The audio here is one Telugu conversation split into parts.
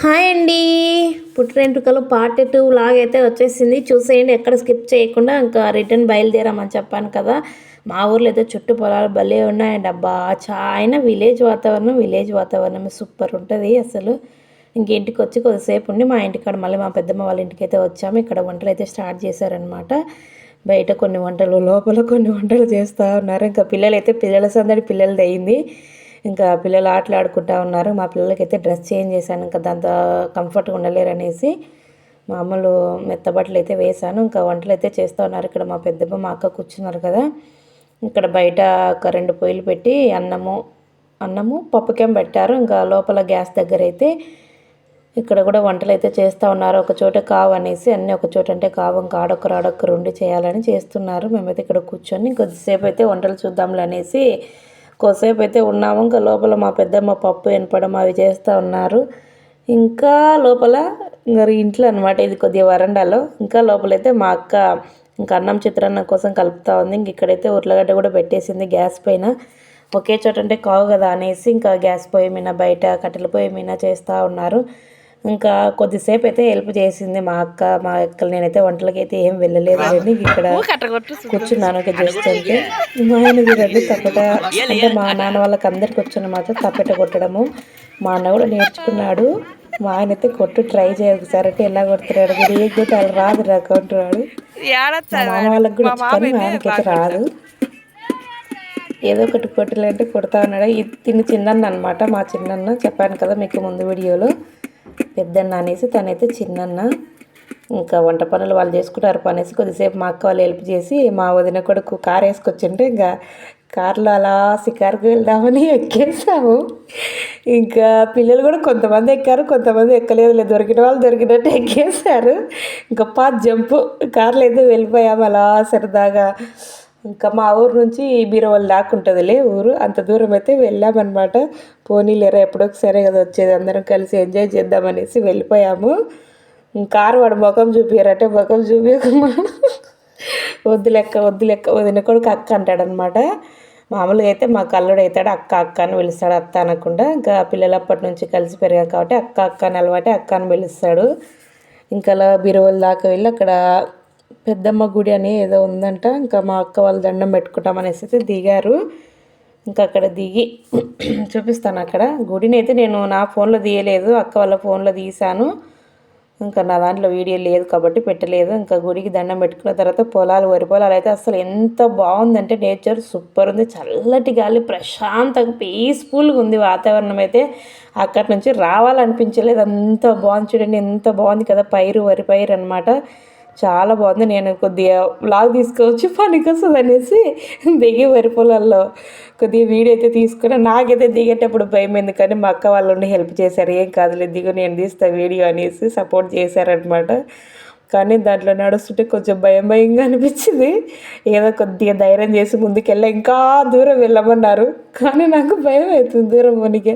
హాయ్ అండి. పుట్టినెంట్రుకలు పార్ట్ టూ లాగ్ అయితే వచ్చేసింది. చూసేయండి ఎక్కడ స్కిప్ చేయకుండా ఇంకా రిటర్న్ బయలుదేరామని చెప్పాను కదా. మా ఊర్లో అయితే చుట్టూ పొలాలు భలే ఉన్నాయండి అబ్బా. చాలా విలేజ్ వాతావరణం విలేజ్ వాతావరణం సూపర్ ఉంటుంది అసలు. ఇంక ఇంటికి వచ్చి కొద్దిసేపు ఉండి మా ఇంటికాడ మళ్ళీ మా పెద్దమ్మ వాళ్ళ ఇంటికి అయితే వచ్చాము. ఇక్కడ వంటలు అయితే స్టార్ట్ చేశారనమాట బయట కొన్ని వంటలు లోపల కొన్ని వంటలు చేస్తూ ఉన్నారు. ఇంకా పిల్లలు అయితే పిల్లల సందడి పిల్లలది అయింది. ఇంకా పిల్లలు ఆటలాడుకుంటా ఉన్నారు. మా పిల్లలకైతే డ్రెస్ చేంజ్ చేశాను. ఇంకా దాంతో కంఫర్ట్గా ఉండలేరు అనేసి మామూలు మెత్తబట్టలు అయితే వేశాను. ఇంకా వంటలు అయితే చేస్తూ ఉన్నారు. ఇక్కడ మా పెద్దమ్మ మా అక్క కూర్చున్నారు కదా. ఇక్కడ బయట ఒక రెండు పొయ్యిలు పెట్టి అన్నము అన్నము పప్పుకేం పెట్టారు. ఇంకా లోపల గ్యాస్ దగ్గర అయితే ఇక్కడ కూడా వంటలు అయితే చేస్తూ ఉన్నారు. ఒక చోట కావు అనేసి అన్నీ ఒక చోట అంటే కావు. ఇంకా ఆడొక్కరు ఆడొక్కరు ఉండి చేయాలని చేస్తున్నారు. మేమైతే ఇక్కడ కూర్చొని కొద్దిసేపు అయితే వంటలు చూద్దాంలే అనేసి కొద్దిసేపు అయితే ఉన్నాము. ఇంకా లోపల మా పెద్దమ్మ పప్పు వినపడం అవి చేస్తూ ఉన్నారు. ఇంకా లోపల మరి ఇంట్లో అనమాట ఇది కొద్దిగా వరండాలో. ఇంకా లోపలైతే మా అక్క ఇంకా అన్నం చిత్రాన్నం కోసం కలుపుతూ ఉంది. ఇంక ఇక్కడైతే ఉర్లగడ్డ కూడా పెట్టేసింది గ్యాస్ పైన. ఒకే చోట అంటే కావు కదా అనేసి ఇంకా గ్యాస్ పొయ్యి మీద బయట కట్టెల పొయ్యి మీద చేస్తూ ఉన్నారు. ఇంకా కొద్దిసేపు అయితే హెల్ప్ చేసింది మా అక్క మా అక్కలు. నేనైతే వంటలకి అయితే ఏం వెళ్ళలేదు అని ఇక్కడ కూర్చున్నాను ఒక జస్ట్ అంటే మా ఆయన వీరండి తప్పట. అంటే మా నాన్న వాళ్ళకి అందరికి వచ్చిన మాత్రం తప్పట కొట్టడము. మా అన్న కూడా నేర్చుకున్నాడు. మా ఆయన అయితే కొట్టు ట్రై చేయదు సార్ అంటే ఎలా కొడుతున్నాడు మీరు ఏ కొట్టి అలా రాదు రాకుంటున్నాడు మా వాళ్ళకి కూడా వచ్చు మా ఆయనకైతే రాదు. ఏదో ఒకటి కొట్టలేంటే కొడతా ఉన్నాడు? ఇది తిని చిన్నన్న అనమాట మా చిన్నన్న. చెప్పాను కదా మీకు ముందు వీడియోలో. పెద్దన్న అనేసి తనైతే చిన్నన్న. ఇంకా వంట పనులు వాళ్ళు చేసుకుంటారు పనేసి కొద్దిసేపు మా అక్క వాళ్ళు హెల్ప్ చేసి మా వదిన కొడుకు కార్ వేసుకొచ్చింటే ఇంకా కార్లో అలా షికారుకు వెళ్దామని ఎక్కేసాము. ఇంకా పిల్లలు కూడా కొంతమంది ఎక్కారు కొంతమంది ఎక్కలేదు లేదు దొరికిన వాళ్ళు దొరికినట్టు ఎక్కేసారు. ఇంకా పా జంపు. కార్లో అయితే వెళ్ళిపోయాము అలా సరదాగా. ఇంకా మా ఊరు నుంచి బీరవల్ దాకా ఉంటుందిలే ఊరు. అంత దూరం అయితే వెళ్ళామన్నమాట. పోనీలేరా ఎప్పుడొకసారి కదా వచ్చేది. అందరం కలిసి ఎంజాయ్ చేద్దామనేసి వెళ్ళిపోయాము. కారు వాడు ముఖం చూపించారంటే ముఖం చూపించమ్మా వద్దు లెక్క వద్దు లెక్క వదిన కొడుకు అక్క అంటాడనమాట మామూలుగా అయితే మా కల్లుడు అవుతాడు అక్క అక్క అని పిలుస్తాడు అత్త అనకుండా. ఇంకా పిల్లలు అప్పటి నుంచి కలిసి పెరిగారు కాబట్టి అక్క అక్క అని అలవాటే అక్క అని పిలుస్తాడు. ఇంకా అలా బీరువల దాకా వెళ్ళి అక్కడ పెద్దమ్మ గుడి అని ఏదో ఉందంట. ఇంకా మా అక్క వాళ్ళు దండం పెట్టుకుంటామనేసి అయితే దిగారు. ఇంకా అక్కడ దిగి చూపిస్తాను అక్కడ. గుడిని అయితే నేను నా ఫోన్లో తీయలేదు. అక్క వాళ్ళ ఫోన్లో తీసాను ఇంకా నా దాంట్లో వీడియో లేదు కాబట్టి పెట్టలేదు. ఇంకా గుడికి దండం పెట్టుకున్న తర్వాత పొలాలు వరి పొలాలు అయితే అసలు ఎంత బాగుందంటే నేచర్ సూపర్ ఉంది. చల్లటి గాలి ప్రశాంతంగా పీస్ఫుల్గా ఉంది వాతావరణం అయితే. అక్కడి నుంచి రావాలనిపించలేదు. అంత బాగుంది చూడండి ఎంత బాగుంది కదా. పైరు వరి పైరు అనమాట చాలా బాగుంది. నేను కొద్దిగా వ్లాగ్ తీసుకోవచ్చు పనికి వస్తుంది అనేసి దిగి వరి పొలాల్లో కొద్దిగా వీడియో అయితే తీసుకున్నా. నాకైతే దిగేటప్పుడు భయం ఎందుకని మా అక్క వాళ్ళు హెల్ప్ చేశారు. ఏం కాదులే దిగు నేను తీస్తా వీడియో అనేసి సపోర్ట్ చేశారనమాట కానీ దాంట్లో నడుస్తుంటే కొంచెం భయం భయంగా అనిపించింది. ఏదో కొద్దిగా ధైర్యం చేసి ముందుకెళ్ళా ఇంకా దూరం వెళ్ళమన్నారు. కానీ నాకు భయం అవుతుంది దూరం మనకి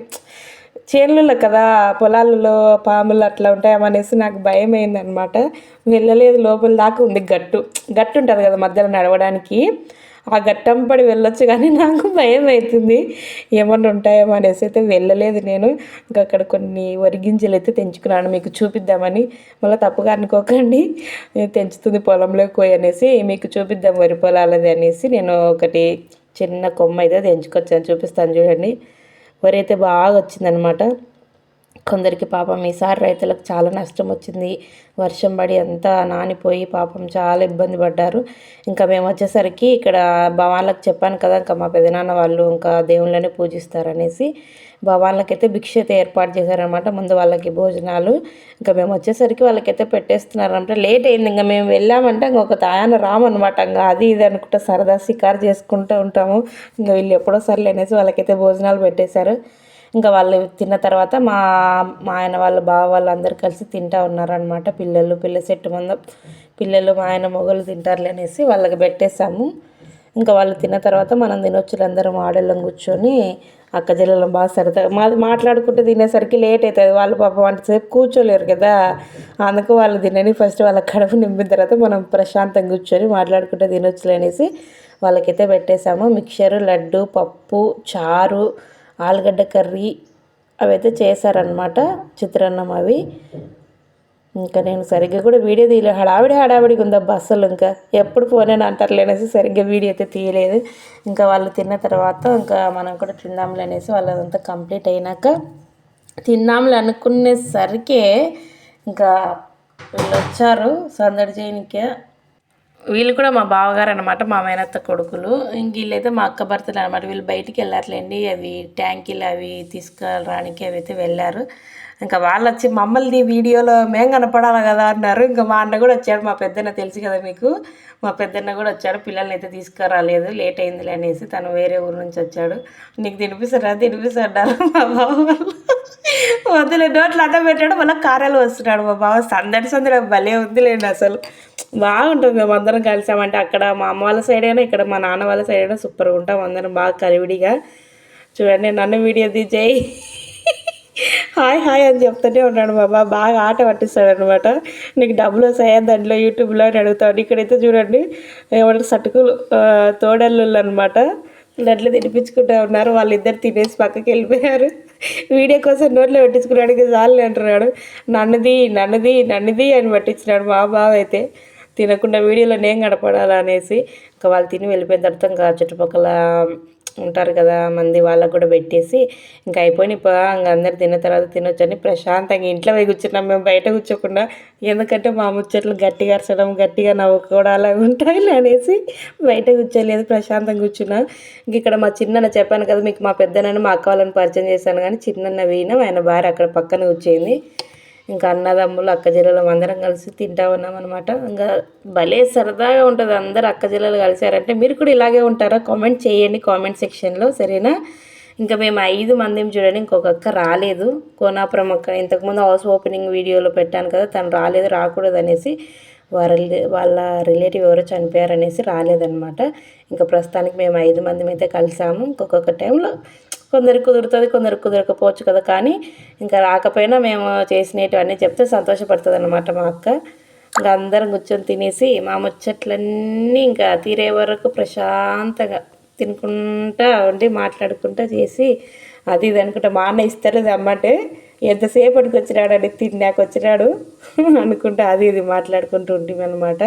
చేనులలో కదా పొలాలలో పాములు అట్లా ఉంటాయమనేసి నాకు భయం అయిందనమాట వెళ్ళలేదు లోపల దాకా ఉంది గట్టు. గట్టు ఉంటుంది కదా మధ్యలో నడవడానికి. ఆ గట్టంపడి వెళ్ళొచ్చు కానీ నాకు భయం అవుతుంది ఏమన్నా ఉంటాయేమో అనేసి అయితే వెళ్ళలేదు నేను. ఇంకా అక్కడ కొన్ని వరిగింజలు అయితే తెంచుకున్నాను. మీకు చూపిద్దామని. మళ్ళీ తప్పుగా అనుకోకండి. తెంచుతుంది పొలంలోకి పోయి అనేసి మీకు చూపిద్దాం వరి పొలాలది అనేసి నేను ఒకటి చిన్న కొమ్మ అయితే తెంచుకొచ్చాను. చూపిస్తాను చూడండి. వరి అయితే బాగా వచ్చిందనమాట కొందరికి పాపం ఈసారి రైతులకు చాలా నష్టం వచ్చింది. వర్షం పడి అంతా నానిపోయి పాపం చాలా ఇబ్బంది పడ్డారు. ఇంకా మేము వచ్చేసరికి ఇక్కడ భవాన్లకు చెప్పాను కదా ఇంకా మా పెదనాన్న వాళ్ళు ఇంకా దేవుళ్ళని పూజిస్తారనేసి భవాన్లకైతే భిక్ష అయితే ఏర్పాటు చేశారనమాట ముందు వాళ్ళకి భోజనాలు ఇంకా మేము వచ్చేసరికి వాళ్ళకైతే పెట్టేస్తున్నారనమాట లేట్ అయింది ఇంకా మేము వెళ్ళామంటే ఇంకొక తాయాన రామనమాట ఇంకా అది ఇది అనుకుంటా సరదా షికారు చేసుకుంటూ ఉంటాము. ఇంకా వీళ్ళు ఎప్పుడో సర్లే అనేసి వాళ్ళకైతే భోజనాలు పెట్టేశారు. ఇంకా వాళ్ళు తిన్న తర్వాత మా మా ఆయన వాళ్ళు బావ వాళ్ళు అందరు కలిసి తింటా ఉన్నారనమాట పిల్లలు పిల్ల చెట్టు మంద పిల్లలు మా ఆయన మొగలు తింటారులే అనేసి వాళ్ళకి పెట్టేసాము ఇంకా వాళ్ళు తిన్న తర్వాత మనం తినొచ్చు అందరం ఆడళ్ళం కూర్చొని అక్క చెల్లెలం బాగా సరదా. మాది మాట్లాడుకుంటూ తినేసరికి లేట్ అవుతుంది వాళ్ళు పాపం అంతసేపు కూర్చోలేరు కదా. అందుకు వాళ్ళు తినని ఫస్ట్ వాళ్ళ కడుపు నింపిన తర్వాత మనం ప్రశాంతంగా కూర్చొని మాట్లాడుకుంటే తినొచ్చులు అనేసి వాళ్ళకైతే పెట్టేసాము మిక్చరు లడ్డు పప్పు చారు ఆలుగడ్డ కర్రీ అవి అయితే చేశారనమాట చిత్రాన్నం అవి. ఇంకా నేను సరిగ్గా కూడా వీడియో తీయలేదు. హడావిడి హడావిడిగా ఉందబ్బా అస్సలు ఇంకా. ఎప్పుడు పోనేను అయినా అంటారులే అనేసి సరిగ్గా వీడియో అయితే తీయలేదు. ఇంకా వాళ్ళు తిన్న తర్వాత ఇంకా మనం కూడా తిందాంలే అనేసి వాళ్ళదంతా కంప్లీట్ అయినాక తిందాంలే అనుకునేసరికి ఇంకా వీళ్ళు వచ్చారు సందడి చేయనికే. వీళ్ళు కూడా మా బావగారు అనమాట మా మేనత్త కొడుకులు. ఇంక వీళ్ళైతే మా అక్క భర్తలు అనమాట వీళ్ళు బయటికి వెళ్ళారులేండి అవి ట్యాంకీలు అవి తీసుకురానికి అవి అయితే వెళ్ళారు. ఇంకా వాళ్ళు వచ్చి మమ్మల్ని వీడియోలో మేము కనపడాలి కదా అన్నారు. ఇంకా మా అన్న కూడా వచ్చాడు. మా పెద్దన్న తెలుసు కదా మీకు. మా పెద్దన్న కూడా వచ్చాడు. పిల్లల్ని అయితే తీసుకురాలేదు. లేట్ అయిందిలే అనేసి తను వేరే ఊరు నుంచి వచ్చాడు. నీకు తినిపిస్తారా? తినిపిస్తాడారు మా బావ వద్దులే. నోట్లు అడ్డం పెట్టాడు. మళ్ళీ కారాలు వస్తున్నాడు మా బావ. సందడి సందడి. భలే ఉందిలేండి అసలు. బాగుంటుంది. మేము అందరం కలిసామంటే అక్కడ మా అమ్మ వాళ్ళ సైడ్ అయినా ఇక్కడ మా నాన్న వాళ్ళ సైడ్ అయినా సూపర్గా ఉంటాం. అందరం బాగా కలివిడిగా. చూడండి నన్ను వీడియో తీసేయి. హాయ్ హాయ్ అని చెప్తూనే ఉన్నాడు బాబా. బాగా ఆట పట్టిస్తాడు అనమాట నీకు డబ్బులు వస్తాయా దాంట్లో యూట్యూబ్లో అని అడుగుతాడు. ఇక్కడైతే చూడండి ఏమంటారు సటుకులు తోడల్లుళ్ళు అనమాట లడ్లు తినిపించుకుంటూ ఉన్నారు. వాళ్ళిద్దరు తినేసి పక్కకి వెళ్ళిపోయారు. వీడియో కోసం నోట్లో పెట్టించుకున్నాడు. చాలు అంటున్నాడు. నన్నది నన్నది నన్నది అని పట్టించినాడు మా బావ అయితే. తినకుండా వీడియోలో నేను గడపడాలి అనేసి ఇంకా వాళ్ళు తిని వెళ్ళిపోయిన తర్వాత ఇంకా చుట్టుపక్కల ఉంటారు కదా మంది వాళ్ళకు కూడా పెట్టేసి ఇంకా అయిపోయిన ఇంకా అందరు తిన్న తర్వాత తినొచ్చని ప్రశాంతంగా ఇంట్లో పోయి కూర్చున్నాం. మేము బయట కూర్చోకుండా ఎందుకంటే మా ముచ్చట్లు గట్టిగా అరచడం గట్టిగా నవ్వుకోవడం అలా ఉంటాయి అనేసి బయట కూర్చోలేదు ప్రశాంతంగా కూర్చున్నాం. ఇంక ఇక్కడ మా చిన్న చెప్పాను కదా మీకు మా పెద్దనని మా అక్క వాళ్ళని పరిచయం చేశాను కానీ చిన్న వీణ ఆయన భార్య అక్కడ పక్కన కూర్చోయింది ఇంకా అన్నదమ్ములు అక్కజిల్లలు అందరం కలిసి తింటా ఉన్నాం అనమాట ఇంకా భలే సరదాగా ఉంటుంది. అందరు అక్కజిల్లలు కలిసారంటే మీరు కూడా ఇలాగే ఉంటారా? కామెంట్ చేయండి కామెంట్ సెక్షన్లో సరేనా? ఇంకా మేము ఐదు మంది చూడండి ఇంకొక అక్క రాలేదు. కోనాపురం అక్క ఇంతకుముందు హౌస్ ఓపెనింగ్ వీడియోలో పెట్టాను కదా తను రాలేదు రాకూడదు అనేసి వాళ్ళ వాళ్ళ రిలేటివ్ ఎవరో చనిపోయారనేసి రాలేదనమాట ఇంకా ప్రస్తుతానికి మేము ఐదు మంది అయితే కలిసాము. ఇంకొక టైంలో కొందరికి కుదురుతుంది కొందరికి కుదరకపోవచ్చు కదా. కానీ ఇంకా రాకపోయినా మేము చేసినవన్నీ చెప్తే సంతోషపడుతుంది అనమాట మా అక్క. ఇంకా అందరం కూర్చొని తినేసి మా ముచ్చట్లన్నీ ఇంకా తీరే వరకు ప్రశాంతంగా తినుకుంటా ఉండి మాట్లాడుకుంటా చేసి అది ఇది అనుకుంటా మా అన్న ఇస్తారు అమ్మంటే ఎంతసేపటికి వచ్చినాడు అని తిన్నాక వచ్చినాడు అనుకుంటా అది ఇది మాట్లాడుకుంటూ ఉంటాం అనమాట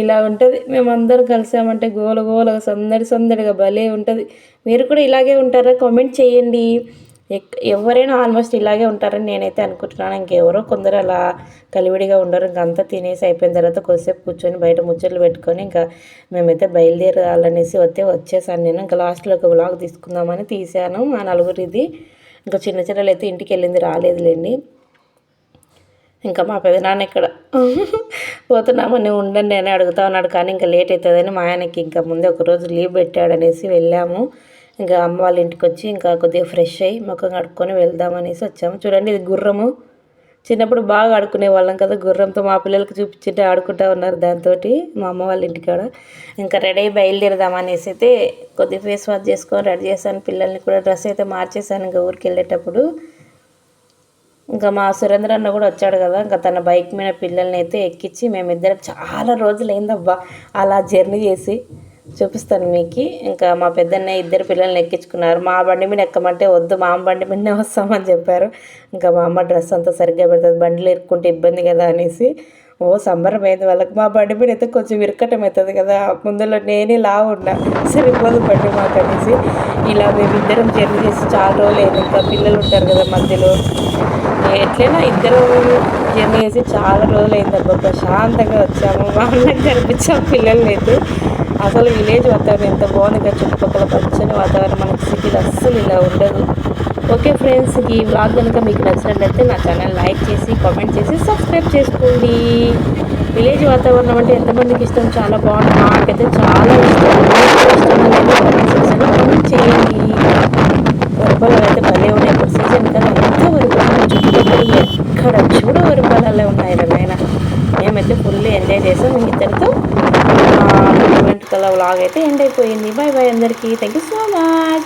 ఇలా ఉంటుంది. మేమందరం కలిసామంటే గోల గోల సందడి సందడిగా భలే ఉంటుంది. మీరు కూడా ఇలాగే ఉంటారా? కామెంట్ చేయండి. ఎవరైనా ఆల్మోస్ట్ ఇలాగే ఉంటారని నేనైతే అనుకుంటున్నాను. ఇంకెవరో కొందరు అలా కలివిడిగా ఉండరు. ఇంకంతా తినేసి అయిపోయిన తర్వాత కొద్దిసేపు కూర్చొని బయట ముచ్చట్లు పెట్టుకొని ఇంకా మేమైతే బయలుదేరాలనేసి వస్తే వచ్చేసాను నేను. ఇంకా లాస్ట్లో ఒక బ్లాగ్ తీసుకుందామని తీసాను మా నలుగురిది. ఇంకా చిన్న చిన్నలు అయితే ఇంటికి వెళ్ళింది రాలేదులేండి. ఇంకా మా పెదనాన్న ఇక్కడ. పోతున్నామని ఉండండి అని అడుగుతా ఉన్నాడు. కానీ ఇంకా లేట్ అవుతుందని మా ఆయనకి ఇంకా ముందే ఒకరోజు లీవ్ పెట్టాడనేసి వెళ్ళాము. ఇంకా అమ్మ వాళ్ళ ఇంటికి వచ్చి ఇంకా కొద్దిగా ఫ్రెష్ అయ్యి ముఖం కడుక్కొని వెళ్దామనేసి వచ్చాము. చూడండి ఇది గుర్రము. చిన్నప్పుడు బాగా ఆడుకునే వాళ్ళం కదా గుర్రంతో మా పిల్లలకి చూపించుంటే ఆడుకుంటా ఉన్నారు దాంతో మా అమ్మ వాళ్ళ ఇంటికాడ ఇంకా రెడీ అయ్యి బయలుదేరదామనేసి అయితే కొద్దిగా ఫేస్ వాష్ చేసుకొని రెడీ చేశాను. పిల్లల్ని కూడా డ్రెస్ అయితే మార్చేసాను ఇంకా ఊరికి వెళ్ళేటప్పుడు. ఇంకా మా సురేంద్ర అన్న కూడా వచ్చాడు కదా ఇంకా తన బైక్ మీద పిల్లల్ని అయితే ఎక్కించి మేమిద్దరం చాలా రోజులు అయిందబ్బా అలా జర్నీ చేసి చూపిస్తాను మీకు. ఇంకా మా పెద్దన్న ఇద్దరు పిల్లల్ని ఎక్కించుకున్నారు. మా బండి మీద ఎక్కమంటే వద్దు మా బండి మీదనే వస్తామని చెప్పారు. ఇంకా మా అమ్మ డ్రెస్ అంతా సరిగ్గా పెడుతుంది బండిలు ఎక్కుంటే ఇబ్బంది కదా అనేసి. ఓ సంబరం అయింది వాళ్ళకి. మా బండి మీద అయితే కొంచెం విరకటం అవుతుంది కదా ముందులో నేనే లా ఉన్నా సరిపోదు బండి మాకు అనేసి. ఇలా మేము ఇద్దరం జర్నీ చేసి చాలా రోజులు అయింది. ఇంకా పిల్లలు ఉంటారు కదా మధ్యలో. ఎట్లయినా ఇద్దరు జర్నీ చేసి చాలా రోజులు అయిందబ్బా ప్రశాంతంగా వచ్చాము. మా అన్నకి కనిపించాం పిల్లలు లేదు. అసలు విలేజ్ వాతావరణం ఎంత బాగుంది కదా చుట్టుపక్కల పచ్చని వాతావరణం. మనకి సిటీలో అస్సలు ఇలా ఉండదు. ఓకే ఫ్రెండ్స్ ఈ బ్లాగ్ కనుక మీకు నచ్చినట్లయితే నా ఛానల్ లైక్ చేసి కామెంట్ చేసి సబ్స్క్రైబ్ చేసుకోండి. విలేజ్ వాతావరణం అంటే ఎంతమందికి ఇష్టం? చాలా బాగుంటుంది నాకైతే చాలా ఇష్టం కామెంట్ చేయండి వరపల్లాలు అయితే భలే ఉన్నాయి ఇప్పుడు సీజన్ కదా ఎంత వరకు చుట్టుపక్కల ఎక్కడ చూడ వరపల్లాలే ఉన్నాయి రమైన మేమైతే ఫుల్ ఎంజాయ్ చేసాం ఇద్దరితో ఈవెంట్ కల వ్లాగ్ అయితే ఎండ్ అయిపోయింది. బాయ్ బాయ్ అందరికీ. Thank you so much